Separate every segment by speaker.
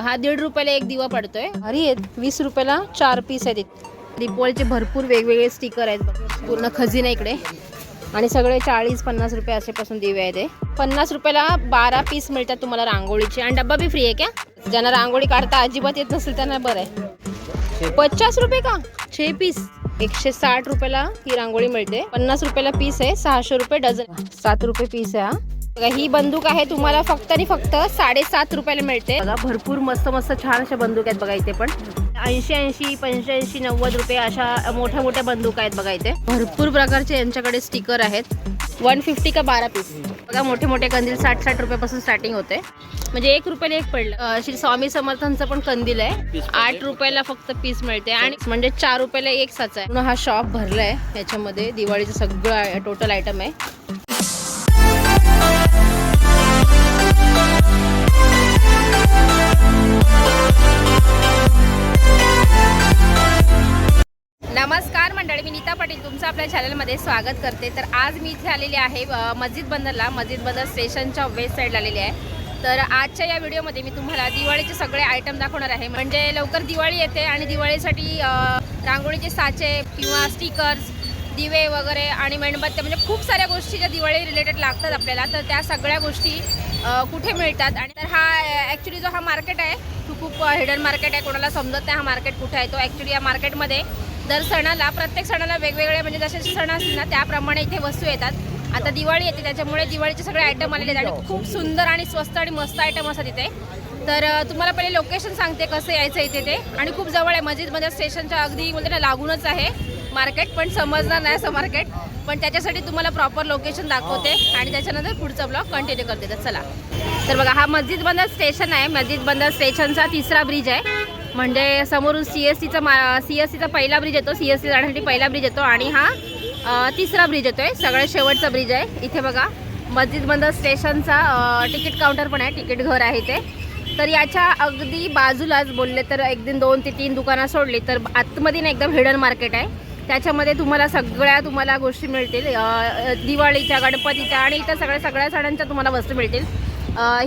Speaker 1: हा दीड रुपयाला एक दिवा पडतोय. अरे आहेत. वीस रुपयाला चार पीस आहेत. दीपवाळीचे भरपूर वेगवेगळे स्टिकर आहेत. पूर्ण खजिना इकडे. आणि सगळे चाळीस पन्नास रुपये असेपासून दिवे आहेत. पन्नास रुपयाला बारा पीस मिळतात तुम्हाला रांगोळीचे. आणि डब्बा बी फ्री आहे का ज्यांना रांगोळी काढता अजिबात येत नसेल त्यांना बरं आहे. पचास रुपये का? छे पीस एकशे साठ रुपयाला ही रांगोळी मिळते. पन्नास रुपयाला पीस आहे. सहाशे रुपये डझन. सात रुपये पीस आहे हा. ही बंदूक आहे तुम्हाला फक्त आणि फक्त साडेसात रुपयाला मिळते. बघा भरपूर मस्त मस्त छान अशा बंदूक आहेत बघा इथे पण. ऐंशी ऐंशी पंच्याऐंशी नव्वद रुपये अशा मोठ्या मोठ्या बंदूक आहेत बघा इथे. भरपूर प्रकारचे यांच्याकडे स्टिकर आहेत. वन फिफ्टी का बारा पीस. बघा मोठे मोठे कंदील साठ साठ रुपयापासून स्टार्टिंग होते. म्हणजे एक रुपयाला एक पडलं. श्री स्वामी समर्थांचं पण कंदील आहे. आठ रुपयाला फक्त पीस मिळते आणि म्हणजे चार रुपयाला एक साचा आहे. हा शॉप भरलाय. याच्यामध्ये दिवाळीचं सगळं टोटल आयटम आहे. नमस्कार मंडळी मी नीता पाटील तुमचं आपल्या चॅनलमध्ये स्वागत करते. तर आज मी इथे आलेली आहे मस्जिद बंदरला. मस्जिद बंदर स्टेशनच्या वेस्ट साईडला आलेली आहे. तर आजच्या या व्हिडिओमध्ये मी तुम्हाला दिवाळीचे सगळे आयटम दाखवणार आहे. म्हणजे लवकर दिवाळी येते आणि दिवाळीसाठी रांगोळीचे साचे किंवा स्टिकर्स दिवे वगैरे आणि मेणबत्त्या म्हणजे खूप साऱ्या गोष्टी ज्या दिवाळी रिलेटेड लागतात आपल्याला तर त्या सगळ्या गोष्टी कुठे मिळतात? आणि तर हा ॲक्च्युली जो हा मार्केट आहे तो खूप हिडन मार्केट आहे. कोणाला समजत नाही हा मार्केट कुठे आहे तो ॲक्च्युली या मार्केटमध्ये दर सणाला प्रत्येक सणाला वेगवेगळे म्हणजे जसे जसे सण असतील ना त्याप्रमाणे इथे वस्तू येतात. आता दिवाळी येते त्याच्यामुळे दिवाळीचे सगळे आयटम आलेले आहेत. आणि खूप सुंदर आणि स्वस्त आणि मस्त आयटम असतात इथे. तर तुम्हाला पहिले लोकेशन सांगते कसं यायचं इथे ते. आणि खूप जवळ आहे मस्जिदमध्ये स्टेशनच्या अगदी बोलते ना लागूनच आहे. मार्केट पण समजणार नाही असं मार्केट पण त्याच्यासाठी तुम्हाला प्रॉपर लोकेशन दाखवते आणि त्याच्यानंतर पुढचा ब्लॉग कंटिन्यू करते. तर चला. तर बघा हा मस्जिद बंदर स्टेशन आहे. मस्जिद बंदर स्टेशनचा तिसरा ब्रिज आहे. म्हणजे समोरून सी एस सीचा मा सी एस सीचा पहिला ब्रिज येतो. सी एस सी जाण्यासाठी पहिला ब्रिज येतो. आणि हा तिसरा ब्रिज येतो आहे सगळ्यात शेवटचा ब्रिज आहे. इथे बघा मस्जिद बंदर स्टेशनचा तिकीट काउंटर पण आहे. तिकीट घर आहे ते तर याच्या अगदी बाजूलाच बोलले तर एक दिन दोन ते तीन दुकानं सोडली तर आतमध्ये ना एकदम हिडन मार्केट आहे. त्याच्यामध्ये तुम्हाला सगळ्या तुम्हाला गोष्टी मिळतील. दिवाळीच्या गणपतीच्या आणि इतर सगळ्या सगळ्या सणांच्या तुम्हाला वस्तू मिळतील.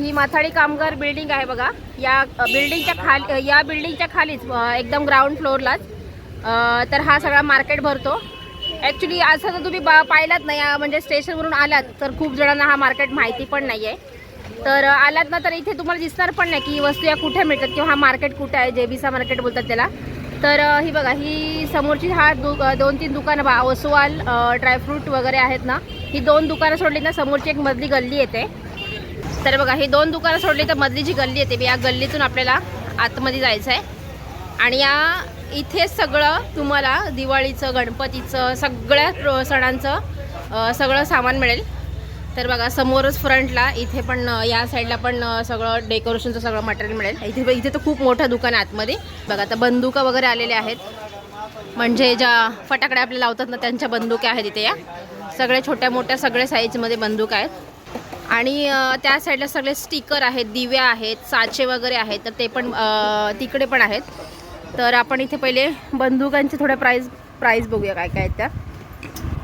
Speaker 1: ही माथाडी कामगार बिल्डिंग आहे बघा. या बिल्डिंगच्या खाली या बिल्डिंगच्या खालीच एकदम ग्राउंड फ्लोअरलाच तर हा सगळा मार्केट भरतो. ॲक्च्युली असं जर तुम्ही बा पाहिलात नाही या म्हणजे स्टेशनवरून आलात तर खूप जणांना हा मार्केट माहिती पण नाही आहे तर आलात ना तर इथे तुम्हाला दिसणार पण नाही की वस्तू या कुठे मिळतात किंवा हा मार्केट कुठे आहे जेबीसा मार्केट बोलतात त्याला. तर ही बघा ही समोरची हा दु दोन तीन दुकानं बा ओसवाल ड्रायफ्रूट वगैरे आहेत ना ही दोन दुकानं सोडली ना समोरची एक मधली गल्ली येते. तर बघा ही दोन दुकानं सोडली तर मधली जी गल्ली येते या गल्लीतून आपल्याला आतमध्ये जायचं आहे आणि या इथे सगळं तुम्हाला दिवाळीचं गणपतीचं सगळ्या सणांचं सगळं सामान मिळेल. तर बघा समोरच फ्रंटला इथे पण या साईडला पण सगळं डेकोरेशनचं सगळं मटेरियल मिळेल. इथे इथे तर खूप मोठं दुकान आहे आतमध्ये. बघा आता बंदुका वगैरे आलेल्या आहेत. म्हणजे ज्या फटाकडे आपल्या लावतात ना त्यांच्या बंदुका आहेत इथे या. सगळ्या छोट्या मोठ्या सगळ्या साईजमध्ये बंदूक आहेत. आणि त्या साईडला सगळे स्टिकर आहेत दिव्या आहेत साचे वगैरे आहेत तर ते पण तिकडे पण आहेत. तर आपण इथे पहिले बंदुकांचे थोड्या प्राईज प्राईज बघूया काय काय आहेत त्या.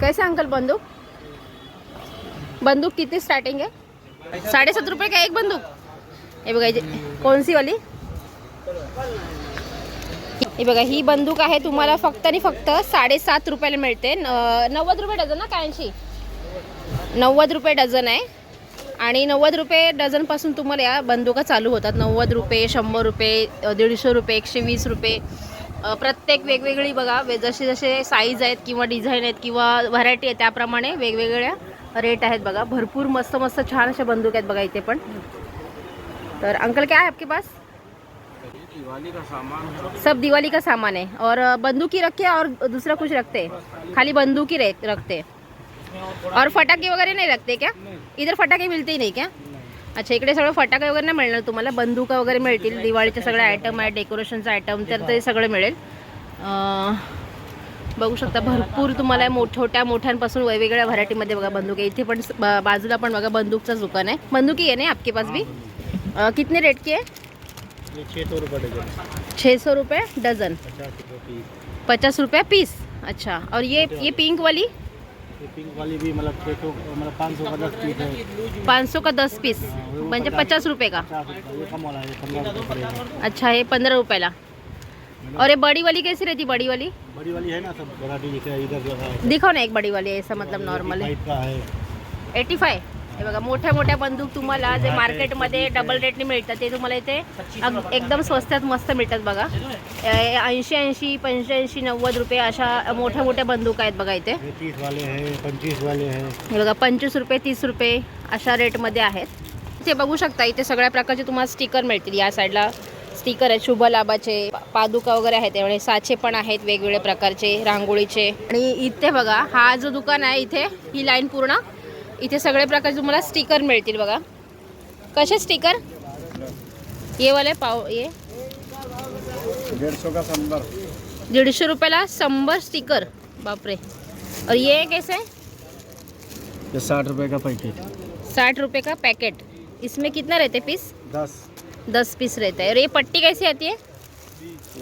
Speaker 1: कैसे अंकल बंदूक? बंदूक किती स्टार्टिंग आहे? साडेसात रुपये का एक बंदूक? हे बघा याची- कोणसी वाली हे बघा ही बंदूक आहे तुम्हाला फक्त आणि फक्त साडेसात रुपयाला मिळते. न- नव्वद रुपये डझन ना काय ऐंशी नव्वद रुपये डझन आहे. आणि नव्वद रुपये डझनपासून तुम्हाला या बंदुका चालू होतात. नव्वद रुपये शंभर रुपये दीडशे रुपये एकशे वीस रुपये. प्रत्येक वेगवेगळी बघा जसे जसे साईज आहेत किंवा डिझाईन आहेत किंवा व्हरायटी आहे त्याप्रमाणे वेगवेगळ्या रेट आहेत बघा. भरपूर मस्त मस्त छान अशा बंदूक आहेत बघा इथे पण. तर अंकल क्या है आपके पास?
Speaker 2: दिवाली का सामान
Speaker 1: सब दिवाली का सामान है. और अ, बंदूक ही रखे और दूसरा कुछ रखते खाली बंदूक ही रखते और फटाके वगैरे नाही रखते क्या? इधर फटाके मिळते ही नाही क्या? अच्छा इकडे सगळं फटाके वगैरे नाही मिळणार तुम्हाला. बंदुका वगैरे मिळतील. दिवाळीचे सगळे आयटम आहे डेकोरेशनचं आयटम तर ते सगळं मिळेल. बघू शकता भरपूर तुम्हाला छोट्या मोठ्यांपासून वेगवेगळ्या व्हरायटीमध्ये बघा बंदूक आहे. इथे पण बा- बाजूला पण बघा बंदूकचं दुकान आहे. बंदुकी आहे ना आपके पास भी अं, कितने रेट की
Speaker 2: छः सौ रुपये डजन
Speaker 1: छः सौ रुपये डझन.
Speaker 2: पचास रुपये पीस
Speaker 1: पचास रुपये पीस अच्छा. और ये ये पिंक वाली?
Speaker 2: ये पिंक वाली भी मतलब छः सौ मतलब पाँच सौ का दस पीस है।
Speaker 1: पाँच सौ का दस पीस म्हणजे पचास रुपये का? अच्छा हे पंद्रह रुपयाला और ये बड़ी वाली कैसी रहती बड़ी वाली?
Speaker 2: बड़ी वाली है ना सब वराठी जैसे इधर लगा है।
Speaker 1: दिखाओ ना एक बड़ी वाली ऐसा मतलब नॉर्मल
Speaker 2: फाइव का है।
Speaker 1: एटी फाय हे बघा मोठ्या मोठ्या बंदूक तुम्हाला जे मार्केटमध्ये डबल रेटने मिळतात ते तुम्हाला इथे अग- एकदम स्वस्तात मस्त मिळतात बघा. ऐंशी ऐंशी पंच्याऐंशी नव्वद रुपये अशा मोठ्या मोठ्या बंदूक आहेत बघा इथे.
Speaker 2: ये तीस वाले हैं वाले हैं।
Speaker 1: हे बघा पंचवीस रुपये तीस रुपये अशा रेटमध्ये आहेत. ते बघू शकता इथे सगळ्या प्रकारचे तुम्हाला स्टिकर मिळतील या साईडला स्टिकर आहेत शुभ लाभाचे पा- पादुका वगैरे आहेत एवढे साचे पण आहेत वेगवेगळ्या प्रकारचे रांगोळीचे. आणि इथे बघा हा जो दुकान आहे इथे ही लाईन पूर्ण. इथे सगळे प्रकारचे तुम्हाला स्टिकर मिळतील बघा. कसे स्टिकर? ये वाले पाव ये. दीडशे रुपयाला शंभर स्टिकर. बापरे. और ये कैसे?
Speaker 2: ये साठ रुपये का पैकेट.
Speaker 1: साठ रुपये का पैकेट. इसमें कितना रहते पीस?
Speaker 2: दस.
Speaker 1: दस पीस रहता है। और ये पट्टी कैसी आती है?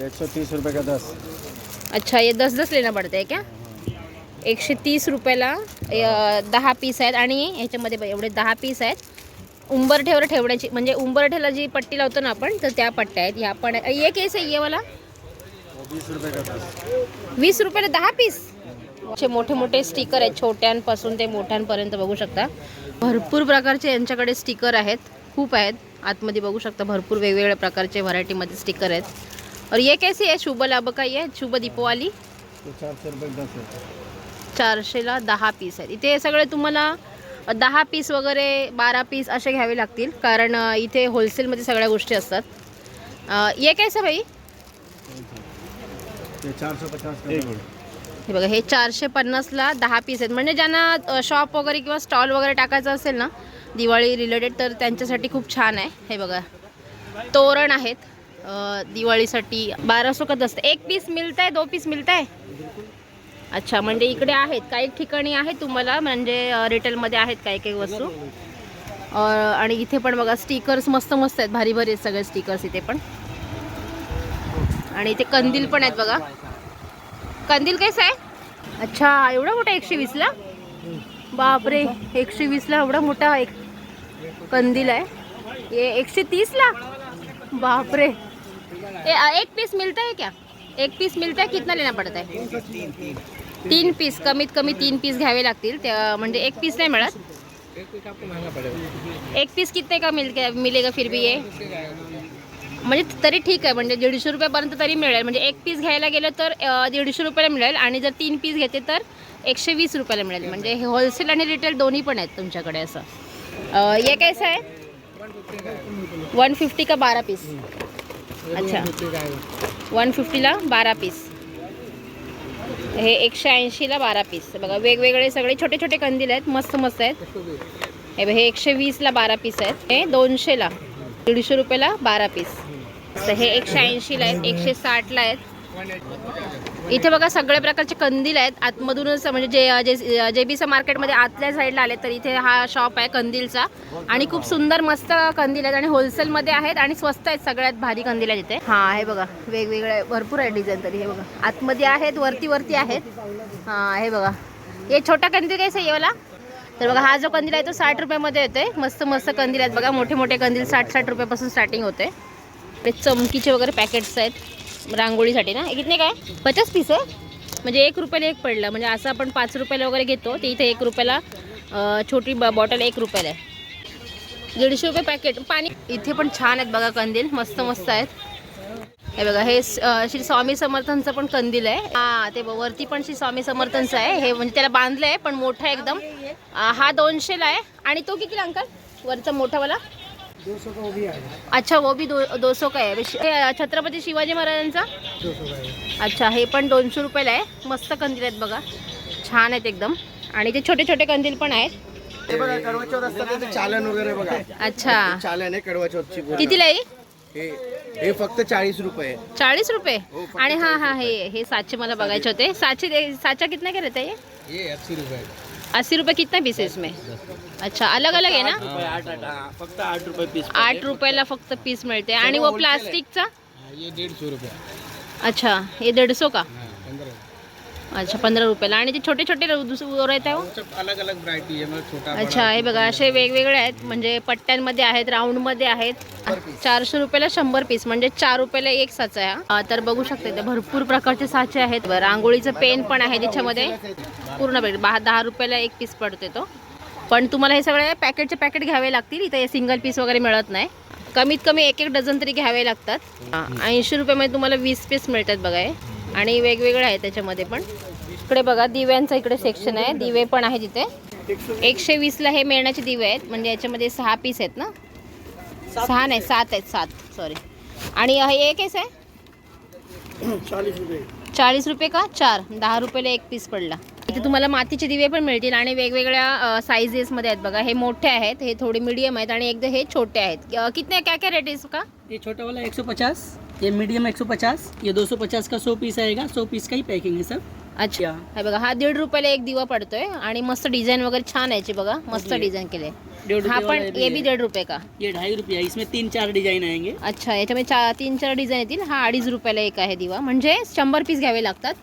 Speaker 2: एक सौ तीस रुपये का दस।
Speaker 1: अच्छा ये दस दस लेना पड़ता है क्या? एकशे तीस रुपयाला दहा पीस आहेत आणि ह्याच्यामध्ये बघ, एवढे दहा पीस आहेत. उंबरठ्यावर ठेवण्याची म्हणजे उंबरठ्याला जी पट्टी लावतो ना आपण तर त्या पट्ट्या आहेत. ह्या पण ये केस आहे ये वाला?
Speaker 2: दस.
Speaker 1: वीस रुपयाला दहा पीस? असे मोठे मोठे स्टिकर आहेत छोट्यांपासून ते मोठ्यांपर्यंत बघू शकता. भरपूर प्रकारचे यांच्याकडे स्टिकर आहेत खूप आहेत. आतमध्ये बघू शकता भरपूर वेगवेगळ्या प्रकारचे व्हरायटीमध्ये स्टिकर आहेत. और ये कैसी है? शुभ लाभ काही आहे शुभ दीपवाली? चारशेला दहा पीस आहेत. इथे सगळे तुम्हाला दहा पीस वगैरे बारा पीस असे घ्यावे लागतील. कारण इथे होलसेलमध्ये सगळ्या गोष्टी असतात. ये कैसे भाई? हे बघा हे चारशे पन्नासला दहा पीस आहेत. म्हणजे ज्यांना शॉप वगैरे किंवा स्टॉल वगैरे टाकायचं असेल ना दिवाळी रिलेटेड तर त्यांच्यासाठी खूप छान आहे. हे बघा. तोरण आहेत. दिवाळीसाठी बारा सौ असतं. एक पीस मिळत आहे दो पीस मिळत आहे अच्छा म्हणजे इकडे आहेत. काही ठिकाणी आहेत तुम्हाला? म्हणजे रिटेलमध्ये आहेत काही काही वस्तू? आणि इथे पण बघा स्टिकर्स मस्त मस्त आहेत. भारी भारी आहेत सगळे स्टिकर्स इथे पण. आणि इथे कंदील पण आहेत बघा. कंदील कैसा आहे? अच्छा एवढा मोठा एकशे वीसला? बापरे एकशे वीसला एवढा मोठा एक कंदील आहे. ये एकशे तीसला बापरे. ए, एक पीस मिलता है क्या? एक पीस मिलता है कितना लेना पडत आहे तीन पीस कमीत कमी तीन पीस घ्यावे लागतील. त्या म्हणजे एक पीस नाही मिळत. एक पीस कितने का मिल मिलेगा फिर भी ये? म्हणजे तरी ठीक आहे म्हणजे दीडशे रुपयापर्यंत तरी मिळेल. म्हणजे एक पीस घ्यायला गेलं तर दीडशे रुपयाला मिळेल आणि जर तीन पीस घेते तर एकशे वीस रुपयाला मिळेल. म्हणजे हे होलसेल आणि रिटेल दोन्ही पण आहेत तुमच्याकडे असं. ये कैसा आहे वन फिफ्टी का बारा पीस। अच्छा। वन फिफ्टीला बारा पीस। हे एकशे ऐंशीला बारा पीस। बघा वेगवेगळे सगळे छोटे छोटे कंदील आहेत मस्त मस्त आहेत. हे हे एकशे वीसला बारा पीस आहेत. हे दोनशेला दीडशे रुपयाला बारा पीस. तर हे एकशे ऐंशीला आहेत एकशे साठला आहेत. इथे बघा सगळ्या प्रकारचे कंदील आहेत. आतमधूनच म्हणजे जे जे जे बीचं मार्केटमध्ये आतल्या साईडला आले तर इथे हा शॉप आहे कंदीलचा. आणि खूप सुंदर मस्त कंदील आहेत आणि होलसेलमध्ये आहेत आणि स्वस्त आहेत. सगळ्यात भारी कंदील आहेत इथे. हां हे बघा. वेगवेगळे भरपूर आहे डिझाईन तरी. हे बघा. आतमध्ये आहेत वरती वरती आहेत. हां हे बघा. हे छोटा कंदील काय आहे वाला? तर बघा हा जो कंदील आहे तो साठ रुपयामध्ये येतोय. मस्त मस्त कंदील आहेत. बघा मोठे मोठे कंदील साठ साठ रुपयापासून स्टार्टिंग होते ते चमकीचे वगैरे पॅकेट्स आहेत. रांगोळीसाठी ना? हे कितने काय पचास पीस आहे. म्हणजे एक रुपयाला एक पडलं. म्हणजे असं आपण पाच रुपयाला वगैरे घेतो. ते इथे एक रुपयाला छोटी ब बॉटल एक रुपयाला आहे. दीडशे रुपये पॅकेट पाणी इथे पण छान आहेत बघा कंदील. मस्त मस्त आहेत. हे बघा हे श्री स्वामी समर्थांचं पण कंदील आहे. हा ते वरती पण श्री स्वामी समर्थांचं आहे. हे म्हणजे त्याला बांधलं आहे पण मोठा एकदम. हा दोनशेला आहे. आणि तो कितीला अंकल? वरचा मोठावाला?
Speaker 2: दो सौ का वो भी आएगा
Speaker 1: अच्छा वो भी दो दो सौ का आहे. हे छत्रपती शिवाजी महाराजांचा?
Speaker 2: दो सौ का
Speaker 1: अच्छा हे पण दोनशे रुपयाला आहे. मस्त कंदील आहेत बघा. छान आहेत एकदम. आणि ते छोटे छोटे कंदील पण आहेत.
Speaker 2: हे बघा ते चालन वगैरे बघा.
Speaker 1: अच्छा.
Speaker 2: चालन आहे पूर्ण.
Speaker 1: कितीला आहे?
Speaker 2: हे हे फक्त चाळीस रुपये.
Speaker 1: चाळीस रुपये?
Speaker 2: हो, फक्त
Speaker 1: आणि हा हा हे हे साचे मला बघायचे होते. दे- साचा कितना रहता है ये?
Speaker 2: हे अस्सी रुपये.
Speaker 1: अस्सी रुपये कितना पीस है इसमें अच्छा अलग अलग आहे ना?
Speaker 2: आठ आठ हा, फक्त आठ रुपये पीस
Speaker 1: आठ रुपयाला फक्त पीस मिळते. आणि वो प्लास्टिकचा
Speaker 2: ये दीड सौ रुपये.
Speaker 1: अच्छा हे दीडशो का? अच्छा पंधरा रुपयाला. आणि ते छोटे छोटे रहत आहे हो?
Speaker 2: सब अलग अलग वैरायटी है मतलब छोटा
Speaker 1: अच्छा हे बघा असे वेगवेगळे आहेत. म्हणजे पट्ट्यांमध्ये आहेत राऊंडमध्ये आहेत. चारशे रुपयाला शंभर पीस म्हणजे चार रुपयाला एक साचा आहे हा. तर बघू शकता इथे भरपूर प्रकारचे साचे आहेत. रांगोळीचं पेन पण आहे त्याच्यामध्ये पूर्ण भेट. बहा दहा रुपयाला एक पीस पडते तो. पण तुम्हाला हे सगळे पॅकेटचे पॅकेट घ्यावे लागतील. इथे सिंगल पीस वगैरे मिळत नाही. कमीत कमी एक एक डझन तरी घ्यावे लागतात. ऐंशी रुपयामध्ये तुम्हाला वीस पीस मिळतात बघा हे. आणि वेगवेगळे आहेत त्याच्यामध्ये पण. इकडे बघा दिव्यांचं इकडे सेक्शन आहे. दिवे पण आहे तिथे एकशे वीसला हे मेणाचे दिवे आहेत. म्हणजे याच्यामध्ये सहा पीस आहेत ना? सहा नाही सात आहेत सात. सॉरी आणि हे एक केस आहे? चाळीस रुपये. का? चार. दहा रुपयाला एक पीस पडला. इथे तुम्हाला मातीचे दिवे पण मिळतील आणि वेगवेगळ्या साईजेसमध्ये आहेत बघा. हे मोठे आहेत हे थोडे मीडियम आहेत आणि एकदा हे छोटे आहेत. कितने क्या क्या रेट है इसका
Speaker 3: ये छोटा वाला 150 ये मीडियम 150 ये 250 का 100 पीस आएगा. 100 पीस का ही पैकिंग है सब.
Speaker 1: अच्छा. हे बघा हा दीड रुपयाला एक दिवा पडतोय आणि मस्त डिझाईन वगैरे छान याची बघा. मस्त डिझाईन केले हा पण ये
Speaker 3: भी है।
Speaker 1: दीड रुपये का?
Speaker 3: ये ढाई रुपया इसमें तीन चार डिजाइन आएंगे.
Speaker 1: अच्छा याच्यामध्ये तीन चार डिझाईन येतील. हा अडीच रुपयाला एक आहे दिवा. म्हणजे शंभर पीस घ्यावे लागतात.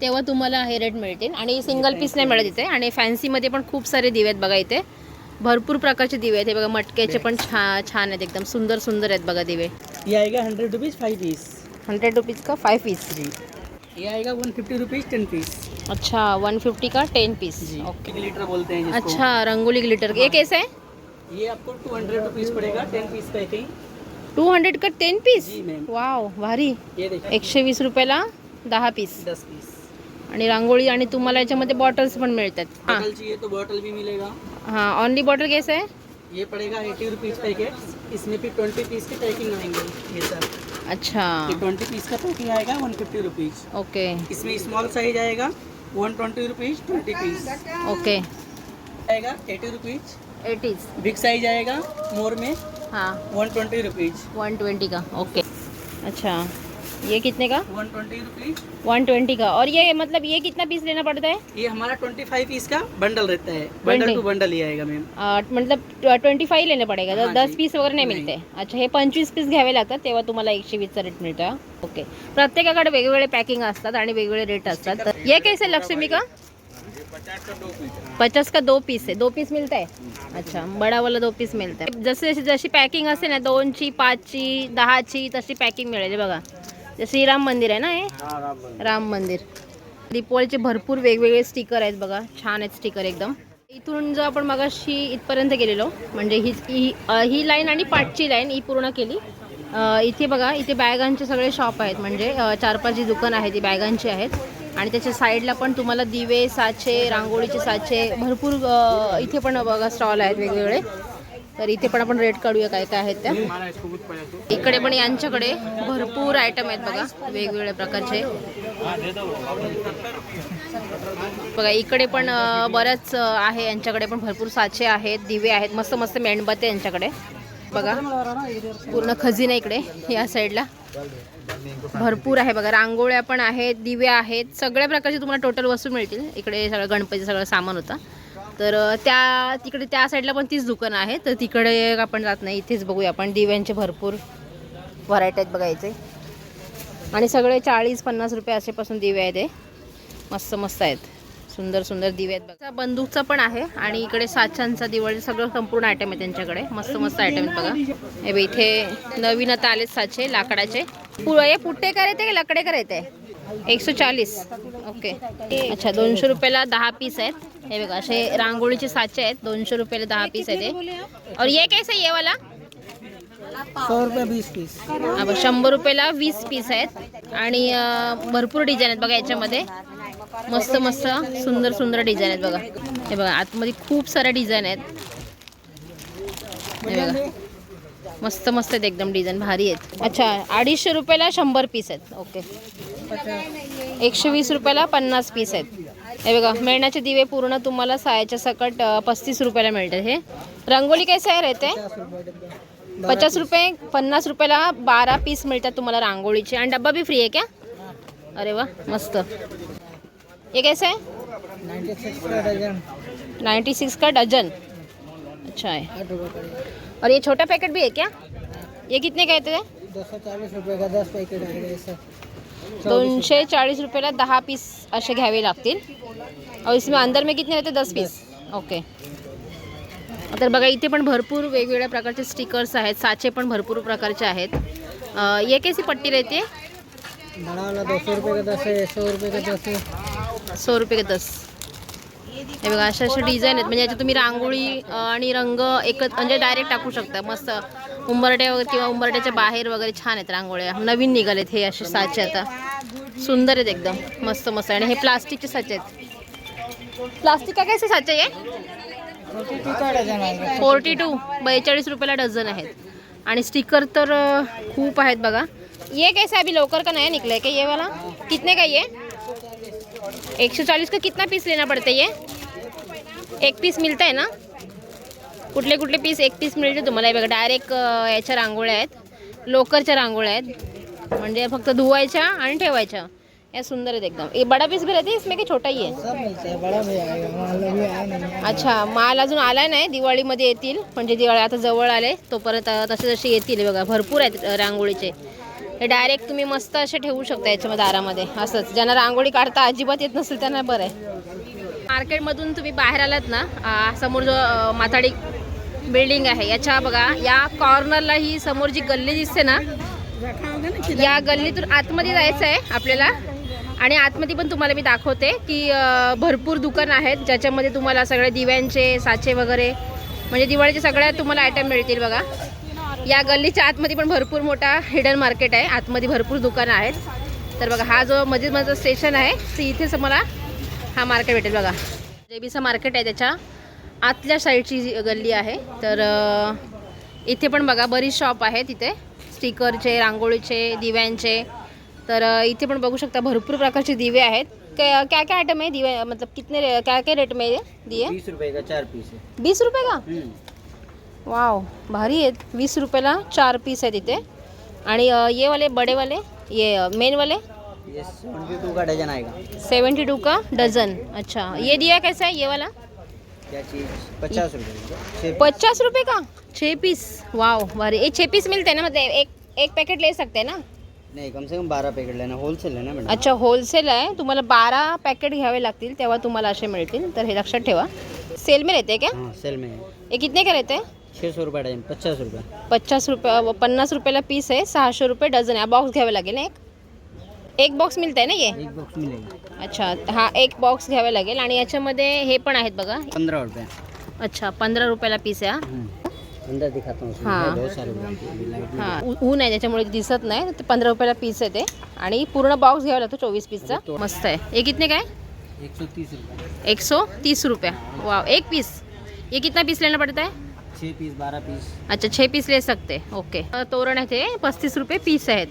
Speaker 1: तेव्हा तुम्हाला हे रेट मिळतील आणि सिंगल पीस नाही मिळत इथे. आणि फॅन्सीमध्ये पण खूप सारे दिवे आहेत बघा इथे. भरपूर प्रकारचे दिवे आहेत. हे बघा मटक्याचे पण छा छान आहेत एकदम. सुंदर सुंदर आहेत बघा दिवे.
Speaker 3: ये आएगा hundred rupees five piece
Speaker 1: hundred rupees का फाइव पीस
Speaker 3: जी. ये आएगा one fifty rupees ten piece
Speaker 1: अच्छा वन फिफ्टी का टेन पीस
Speaker 3: जी.
Speaker 1: ओके
Speaker 3: एक लीटर बोलते हैं जिसको?
Speaker 1: अच्छा रंगोली ग्लिटर ये कैसे है?
Speaker 3: ये आपको टू हंड्रेड रुपीज़ पड़ेगा ten piece packing
Speaker 1: two hundred का टेन पीस
Speaker 3: जी
Speaker 1: वाव भारी.
Speaker 3: ये देखिए.
Speaker 1: एकशे वीस रुपयाला? दहा पीस.
Speaker 3: दस पीस.
Speaker 1: आणि रांगोळी आणि तुम्हाला याच्यामध्ये बॉटल्स पण मिळतात. हाँ.
Speaker 3: बॉटल चाहिए तो बॉटल भी मिलेगा.
Speaker 1: हाँ ऑनली बॉटल कैसे है
Speaker 3: ये पड़ेगा एटी रुपीज़ पैकेट इसमें फिर ट्वेंटी पीस की पैकिंग आएँगे ये सर
Speaker 1: अच्छा.
Speaker 3: ये ट्वेंटी पीस का पैकिंग आएगा वन फिफ्टी रुपीज़
Speaker 1: ओके
Speaker 3: इसमें स्मॉल साइज़ आएगा one twenty rupees twenty piece
Speaker 1: okay
Speaker 3: आएगा eighty rupees
Speaker 1: eighties
Speaker 3: big size आएगा मोर में
Speaker 1: हाँ.
Speaker 3: One twenty rupees
Speaker 1: one twenty का. ओके अच्छा. ये कितने का?
Speaker 3: One twenty rupees
Speaker 1: one twenty का। और ये मतलब ये कितना पीस लेना पड़ता है?
Speaker 3: ये हमारा ट्वेंटी फाइव पीस का बंडल रहता है। बंडल टू बंडल ही आएगा मैम
Speaker 1: मतलब ट्वेंटी फाईव्ह लेणे पडेगा
Speaker 3: हाँ
Speaker 1: दस पीस वगैरे नाही. मिळते अच्छा हे पंचवीस पीस घ्यावे लागतात तेव्हा तुम्हाला एकशे वीसचा रेट मिळतो ओके प्रत्येकाकडे वेगवेगळे पॅकिंग असतात आणि वेगवेगळे रेट असतात. तर ये कैसे लक्ष्मी का? पचास का दो पीस है दो पीस मिलता है अच्छा बडा वाला दो पीस मिळत आहे जसे जशी पॅकिंग असते ना दोनची पाचची दहाची तशी पॅकिंग मिळेल हे बघा. श्रीराम मंदिर आहे ना हे?
Speaker 2: राम।
Speaker 1: राम मंदिर. दीपावलीचे भरपूर वेगवेगळे स्टिकर आहेत बघा. छान आहेत स्टिकर एकदम. इथून जो आपण मगाशी इथपर्यंत गेलेलो म्हणजे ही ही ही लाईन आणि पाठची लाईन ही पूर्ण केली. इथे बघा इथे बॅगांचे सगळे शॉप आहेत. म्हणजे चार पाच जी दुकान आहे ती बॅगांची आहेत. आणि त्याच्या साईडला पण तुम्हाला दिवे साचे रांगोळीचे साचे भरपूर इथे पण बघा स्टॉल आहेत वेगवेगळे. तर इथे पण आपण रेट काढूया काय काय आहेत त्या. इकडे पण यांच्याकडे भरपूर आयटम आहेत बघा वेगवेगळ्या प्रकारचे. बघा इकडे पण बऱ्याच आहे यांच्याकडे पण भरपूर साचे आहेत दिवे आहेत मस्त मस्त मेणबत्ते यांच्याकडे. बघा पूर्ण खजिना इकडे या साईडला. भरपूर आहे बघा रांगोळ्या पण आहेत दिवे आहेत सगळ्या प्रकारचे तुम्हाला टोटल वस्तू मिळतील. इकडे सगळं गणपती सगळं सामान होतं. तर त्या तिकडे त्या साईडला पण तीच दुकान आहे. तर तिकडे आपण जात नाही. इथेच बघूया आपण. दिव्यांचे भरपूर व्हरायटी आहेत बघायचे आणि सगळे चाळीस पन्नास रुपये असेपासून दिवे आहेत हे. मस्त मस्त आहेत. सुंदर सुंदर दिवे आहेत बघा. बंदूकचा पण आहे आणि इकडे साच्यांचा दिवाळी सगळं संपूर्ण आयटम आहे त्यांच्याकडे. मस्त मस्त आयटम आहेत बघा. हे बघ इथे नवीन आता आलेत साचे लाकडाचे. पु- हे पुट्टे करायचे की लकडे करायचे एकशे चाळीस ओके. अच्छा दोनशे रुपयाला दहा पीस आहेत. हे बघा असे रांगोळीचे साचे आहेत. दोनशे रुपयाला दहा पीस आहेत और ये कैसे ये वाला?
Speaker 3: सौ रुपये बीस पीस.
Speaker 1: शंभर रुपयाला वीस पीस आहेत. आणि भरपूर डिझाईन आहेत बघा याच्यामध्ये. मस्त मस्त सुंदर सुंदर डिझाईन आहेत बघा. हे बघा आतमध्ये खूप साऱ्या डिझाईन आहेत. हे बघा. मस्त मस्त आहेत एकदम डिझाईन भारी आहेत. अच्छा अडीचशे रुपयाला शंभर पीस आहेत. ओके एकशे वीस रुपयाला पन्नास पीस आहेत. हे बघा मेणाचे दिवे पूर्ण तुम्हाला सायाच्या सकट पस्तीस रुपयाला मिळतात हे. रंगोली कैसे आहे रहते पचास रुपये पन्नास रुपयाला बारा पीस मिळतात तुम्हाला रांगोळीचे. आणि डब्बा भी फ्री आहे क्या? अरे वा मस्त. ये कैसे है नाइन्टी सिक्स का डजन अच्छा है और ये छोटा पैकेट भी है क्या? ये कितने का है तेरे?
Speaker 3: दो सौ चालीस रुपये का दस पैकेट आएगा ऐसा
Speaker 1: दोनशे चाळीस रुपयाला दहा पीस असे घ्यावे लागतील. और इसमें अंदर में कितने रहते? दस पीस? ओके. तर बघा इथे पण भरपूर वेगवेगळ्या प्रकारचे स्टिकर्स आहेत. साचे पण भरपूर प्रकारचे आहेत. ये कैसी पट्टी रहती
Speaker 3: दो सौ रुपये का दस है सौ रुपये का दस है।
Speaker 1: सौ रुपये का दस. हे बघा अशा अशा डिझाईन आहेत. म्हणजे याच्यात तुम्ही रांगोळी आणि रंग एकच म्हणजे डायरेक्ट टाकू शकता. मस्त उंबरट्या वगैरे किंवा उंबरट्याच्या बाहेर वगैरे छान आहेत रांगोळ्या. नवीन निघालेत हे असे साचे आता. सुंदर आहेत एकदम. मस्त मस्त. आणि हे प्लास्टिकचे साचे आहेत. प्लास्टिक काय कसे साचे
Speaker 3: आहे
Speaker 1: फोर्टी टू बेचाळीस रुपयाला डझन आहेत. आणि स्टिकर तर खूप आहेत बघा. ये कैसे अभी लवकर का नया निकला है क्या ये वाला? कितने का ये? एक सौ चालीस का कितना पीस लेना पड़ता है ये? एक पीस मिळतं आहे ना? कुठले कुठले पीस एक पीस मिळते तुम्हाला? हे बघा डायरेक्ट याच्या रांगोळ्या आहेत. लोकरच्या रांगोळ्या आहेत. म्हणजे फक्त धुवायच्या आणि ठेवायच्या. या सुंदर आहेत एकदम. ये बडा पीस भी रहते हैं, इसमें की छोटा ही है
Speaker 3: सब मिलता है बड़ा भी आएगा माल अभी आया नहीं है
Speaker 1: अच्छा माल अजून आलाय नाही. दिवाळीमध्ये येतील. म्हणजे दिवाळी आता जवळ आले. तोपर्यंत तसे जसे येतील. बघा भरपूर आहेत रांगोळीचे. हे डायरेक्ट तुम्ही मस्त असे ठेवू शकता याच्यामध्ये दारामध्ये असंच. ज्यांना रांगोळी काढता अजिबात येत नसेल त्यांना बरं आहे. मार्केटमधून तुम्ही बाहेर आलात ना समोर जो माथाडी बिल्डिंग आहे याच्या बघा या कॉर्नरला ही समोर जी गल्ली दिसते ना या गल्लीतून आतमध्ये जायचं आहे आपल्याला. आणि आतमध्ये पण तुम्हाला मी दाखवते की भरपूर दुकान आहेत ज्याच्यामध्ये तुम्हाला सगळे दिव्यांचे साचे वगैरे म्हणजे दिवाळीचे सगळ्या तुम्हाला आयटम मिळतील बघा. या गल्लीच्या आतमध्ये पण भरपूर मोठा हिडन मार्केट आहे आतमध्ये भरपूर दुकानं आहेत. तर बघा हा जो मस्जिदमधचा स्टेशन आहे ते इथेच मला हा मार्केट भेटेल बघा. जेबीचं मार्केट आहे त्याच्या. आतल्या साईडची गल्ली आहे. तर इथे पण बघा बरीच शॉप आहे तिथे. स्टिकरचे रांगोळीचे दिव्यांचे. तर इथे पण बघू शकता भरपूर प्रकारचे दिवे आहेत. क्या क्या क्या आइटम है दिवे? मतलब कितने क्या क्या रेट में ये दिए
Speaker 3: बीस रुपये का चार पीस है
Speaker 1: बीस रुपये का? वाव भारी आहेत. वीस रुपयाला चार पीस आहेत इथे. आणि ये वाले बडे वाले ये मेन वाले.
Speaker 3: ये सेवेंटी टू का डजन आएगा
Speaker 1: सेवेंटी टू का? डजन अच्छा. ये दिया कैसा है? ये वाला?
Speaker 3: क्या चीज़? पचास रुपये छः
Speaker 1: पचास रुपये का? छः पीस भारी ये छः पीस मिलते हैं ना? मतलब एक एक पैकेट ले सकते हैं ना?
Speaker 3: नहीं कम से कम बारह पैकेट लेना होलसेल है ना मैडम।
Speaker 1: अच्छा होलसेल आहे. तुम्हाला बारा पॅकेट घ्यावे लागतील तेव्हा तुम्हाला असे मिळतील. तर हे लक्षात ठेवा. सेल में रहते हैं क्या?
Speaker 3: हाँ सेल में. है
Speaker 1: ये कितने का रहते हैं?
Speaker 3: छः सौ रुपये डजन पचास रुपये.
Speaker 1: पचास रुपये पन्नास रुपयाला पीस आहे. सहाशे रुपये डझन आहे. बॉक्स घ्यावे लागेल ना एक? एक बॉक्स मिळत आहे ना ये?
Speaker 3: एक बॉक्स मिलेगा
Speaker 1: अच्छा हा एक बॉक्स घ्यावे लागेल आणि याच्यामध्ये हे पण आहेत बघा.
Speaker 3: पंद्रह रुपये.
Speaker 1: अच्छा पंधरा रुपयाला पीस आहे हा.
Speaker 3: अंदर दिखाता हूँ. उसमें
Speaker 1: हाँ।
Speaker 3: है बहुत सारे variety अभी लाइट में
Speaker 1: हा ऊ- ऊन आहे त्याच्यामुळे दिसत नाही. ते पंधरा रुपयाला पीस आहे ते. आणि पूर्ण बॉक्स घ्यावा लागतो चोवीस पीसचा मस्त आहे. हे कितने काय?
Speaker 3: एक सौ तीस रुपये.
Speaker 1: एक सौ तीस रुपया. वाव एक पीस ये कितना पीस लेना पड़ता है
Speaker 3: छः पीस बारह पीस
Speaker 1: अच्छा छः पीस ले सकते. ओके अ, तोरण आहे ते पस्तीस रुपये पीस आहेत.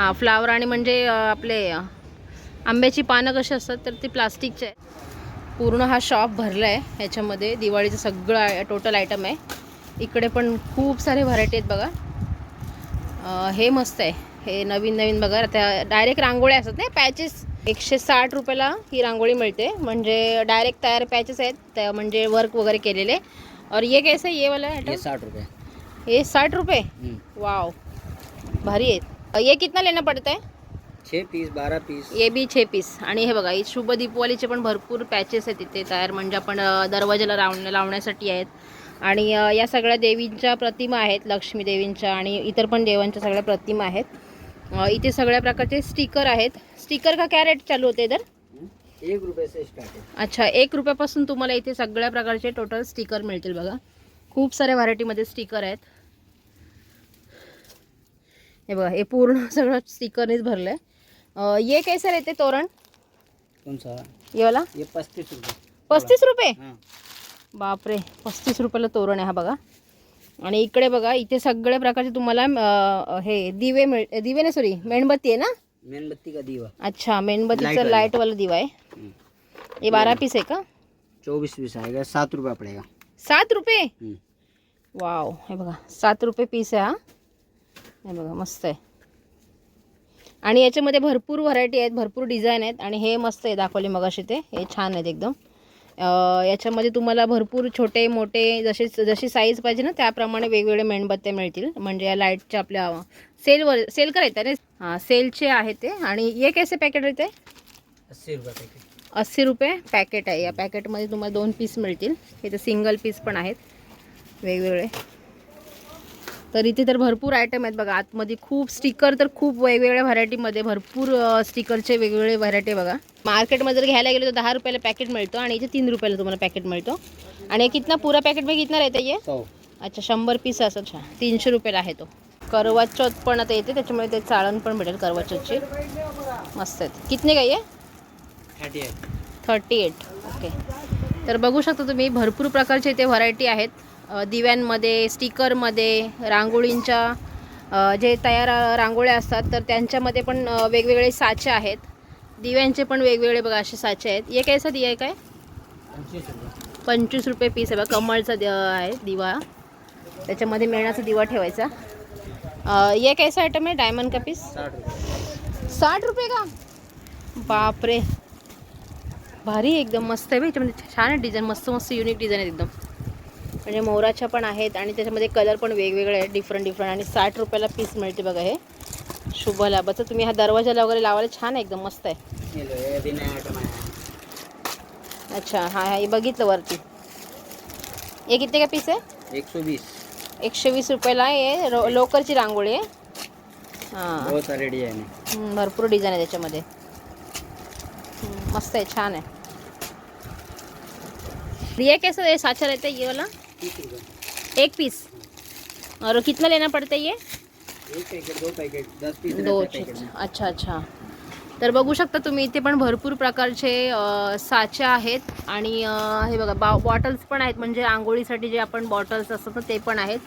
Speaker 1: हां फ्लावर आणि म्हणजे आपले आंब्याची पानं कशी असतात तर ते प्लास्टिकचे आहे पूर्ण हा शॉप भरला आहे ह्याच्यामध्ये. दिवाळीचं सगळं टोटल आयटम आहे. इकडे पण खूप सारे व्हरायटी आहेत बघा. हे मस्त आहे. हे नवीन नवीन बघा. आता डायरेक्ट रांगोळ्या असतात ना पॅचेस एकशे साठ रुपयाला ही रांगोळी मिळते. म्हणजे डायरेक्ट तयार पॅचेस आहेत. त्या म्हणजे वर्क वगैरे केलेले. और ये कैसे है? ये वाला
Speaker 3: ये साठ रुपये.
Speaker 1: ये साठ रुपये। वाव भारी आहेत. ये कितना लेना पड़ता है?
Speaker 3: छः पीस बारह पीस।
Speaker 1: ये बी छे पीस। आणि हे बघा शुभ दीपवालीचे पण भरपूर पॅचेस आहेत तिथे तयार म्हणजे आपण दरवाजाला लावण्या लावण्यासाठी आहेत. आणि या सगळ्या देवींच्या प्रतिमा आहेत लक्ष्मी देवींच्या आणि इतर पण देवांच्या सगळ्या प्रतिमा आहेत. इथे सगळ्या प्रकारचे स्टिकर आहेत. स्टिकर का क्या रेट चालू होते इधर?
Speaker 3: एक रुपये स्टार्ट
Speaker 1: अच्छा एक रुपयापासून तुम्हाला इथे सगळ्या प्रकारचे टोटल स्टिकर मिळतील बघा. खूप साऱ्या व्हरायटीमध्ये स्टिकर आहेत. हे बघा हे पूर्ण सगळं स्टिकरनेच भरलं आहे ये कैसे रहते तोरण?
Speaker 3: कौन सा
Speaker 1: ये वाला?
Speaker 3: ये पस्तीस रुपये.
Speaker 1: पस्तीस रुपये? बापरे पस्तीस रुपयाला तोरण आहे हा बघा. आणि इकडे बघा इथे सगळ्या प्रकारचे तुम्हाला हे दिवे मिळ दिवे नाही सॉरी मेणबत्ती आहे ना?
Speaker 3: मेणबत्ती का दीवा?
Speaker 1: अच्छा मेणबत्तीचं
Speaker 3: Light वाला.
Speaker 1: दिवा आहे। हे बारा पीस आहे का?
Speaker 3: चौबीस पीस आएगा सात रुपया पड़ेगा.
Speaker 1: सात रुपये। वाव हे बघा सात रुपये पीस आहे हा. हे बघा मस्त आहे. आणि याच्यामध्ये भरपूर व्हरायटी आहेत भरपूर डिझाईन आहेत आणि हे मस्त आहे दाखवले मगाशी ते. हे छान आहेत एकदम. याच्यामध्ये तुम्हाला भरपूर छोटे मोठे जसे जशी साईज पाहिजे ना त्याप्रमाणे वेगवेगळे मेणबत्त्या मिळतील. म्हणजे या लाईटच्या आपल्या सेलवर सेल करायचं रे हां सेलचे आहे ते. आणि ये कैसे पॅकेट येते
Speaker 3: अस्सी रुपये पैकेट
Speaker 1: अस्सी रुपये पॅकेट आहे. या पॅकेटमध्ये तुम्हाला दोन पीस मिळतील. इथे सिंगल पीस पण आहेत. वेगवेगळे. तर इथे तर भरपूर आयटम आहेत बघा. आतमध्ये खूप स्टिकर तर खूप वेगवेगळ्या व्हरायटीमध्ये भरपूर स्टिकरचे वेगवेगळे व्हरायटी बघा. मार्केटमध्ये जर घ्यायला गेलो तर दहा रुपयाला पॅकेट मिळतो आणि इथे तीन रुपयाला तुम्हाला पॅकेट मिळतो. आणि हे कितना पुरा पॅकेट में कितना रहता ये.
Speaker 2: सौ
Speaker 1: अच्छा शंभर पीस असं अच्छा तीनशे रुपयाला आहे तो. करवा चौथ पण आता येते त्याच्यामुळे ते चाळण पण भेटेल करवा चौथची. मस्त आहेत. कितने का ये?
Speaker 3: Thirty eight
Speaker 1: thirty eight okay तर बघू शकता तुम्ही भरपूर प्रकारचे इथे व्हरायटी आहेत. दिव्यांमध्ये स्टिकरमध्ये रांगोळींच्या जे तयार रांगोळ्या असतात तर त्यांच्यामध्ये पण वेगवेगळे साचे आहेत. दिव्यांचे पण वेगवेगळे बघा असे साचे आहेत. हे कैसा दिवा आहे काय?
Speaker 3: पंचवीस रुपये
Speaker 1: पीस आहे बघा. कमळचा द आहे दिवा. त्याच्यामध्ये मेणाचा दिवा ठेवायचा. ये कैसा आयटम आहे? डायमंड का पीस
Speaker 3: साठ रुपये.
Speaker 1: का? बापरे. भारी एकदम. मस्त आहे बे. याच्यामध्ये छान आहे डिझाईन मस्त मस्त युनिक डिझाईन आहे एकदम. म्हणजे मोराच्या पण आहेत आणि त्याच्यामध्ये कलर पण वेगवेगळे आहेत डिफरंट डिफरंट आणि साठ रुपयाला पीस मिळते बघा हे. शुभ लाभाचं तुम्ही हा दरवाजाला वगैरे लावायला छान आहे एकदम मस्त आहे.
Speaker 3: है
Speaker 1: अच्छा हा हा हे बघितलं वरती. हे किती का पीस आहे?
Speaker 3: एक सौ बीस
Speaker 1: एकशे वीस रुपयाला आहे लोकरची रांगोळी आहे. हां.
Speaker 3: है
Speaker 1: हम्म, भरपूर डिझाईन आहे त्याच्यामध्ये. मस्त आहे छान आहे. ये कैसा ये साचा रहता है ये वाला? एक पीस. और कितना लेना पड़ता है ये?
Speaker 3: एक पैकेट दो पैकेट दस पीस
Speaker 1: दो अच्छा अच्छा तर बघू शकता तुम्ही इथे पण भरपूर प्रकारचे साचे आहेत. आणि हे बघा बा बॉटल्स पण आहेत. म्हणजे आंघोळीसाठी जे आपण बॉटल्स असतात ना ते पण आहेत.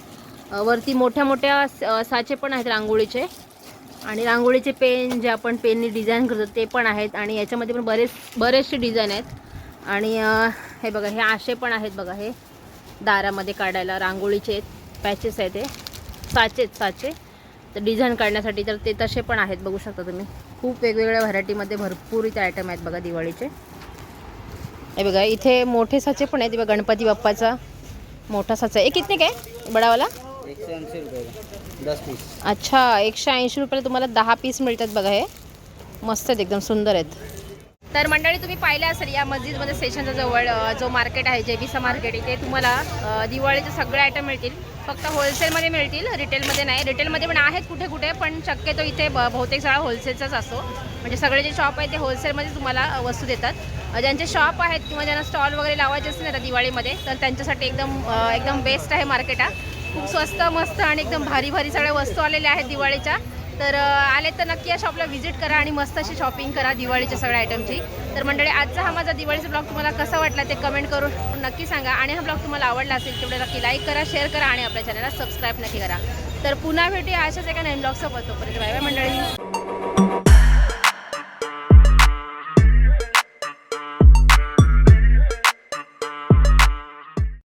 Speaker 1: वरती मोठ्या मोठ्या साचे पण आहेत रांगोळीचे. आणि रांगोळीचे पेन जे आपण पेननी डिझाईन करतो ते पण आहेत. आणि याच्यामध्ये पण बरेच बरेचसे डिझाईन आहेत. आणि हे बघा हे आशे पण आहेत बघा हे. दारामध्ये काढायला रांगोळीचे आहेत पॅचेस आहेत हे साचेच साचे. तर डिझाईन काढण्यासाठी तर ते तसे पण आहेत बघू शकता तुम्ही. खूप वेगवेगळ्या व्हरायटीमध्ये भरपूर इथे आयटम आहेत बघा दिवाळीचे. हे बघा इथे मोठे साचे पण आहेत. बघा गणपती बाप्पाचा मोठा साचा आहे. कितने काय? बडावाला?
Speaker 3: रुपये. दस पीस.
Speaker 1: अच्छा एकशे ऐंशी रुपयाला तुम्हाला दहा पीस मिळतात बघा हे. मस्त आहेत एकदम सुंदर आहेत. तर मंडळी तुम्ही पाहिलं असेल या मस्जिदमध्ये स्टेशनच्या जवळ जो मार्केट आहे जेबीसा मार्केट इथे तुम्हाला दिवाळीचे सगळे आयटम मिळतील. फक्त होलसेलमध्ये मिळतील रिटेलमध्ये नाही. रिटेलमध्ये पण आहेत कुठे कुठे पण शक्यतो इथे ब- बहुतेक सगळा होलसेलचाच असतो. म्हणजे सगळे जे शॉप आहे ते होलसेलमध्ये तुम्हाला वस्तू देतात. ज्यांचे शॉप आहेत किंवा ज्यांना स्टॉल वगैरे लावायचे असतील आता दिवाळीमध्ये तर त्यांच्यासाठी एकदम एकदम बेस्ट आहे मार्केट हा. खूप स्वस्त मस्त आणि एकदम भारी भारी सगळ्या वस्तू आलेल्या आहेत दिवाळीच्या. तर आले तर नक्की या शॉपला व्हिजिट करा आणि मस्त अशी शॉपिंग करा दिवाळीच्या सगळ्या आयटमची तर मंडळी आजचा हा माझा दिवाळीचा ब्लॉग तुम्हाला कसा वाटला ते कमेंट करून नक्की सांगा. आणि हा ब्लॉग तुम्हाला आवडला असेल तेवढं नक्की लाईक करा शेअर करा आणि आपल्या चॅनलला सबस्क्राईब नक्की करा. तर पुन्हा भेटूया अशाच एका नवीन ब्लॉगसोबत तोपर्यंत बाय बाय मंडळी.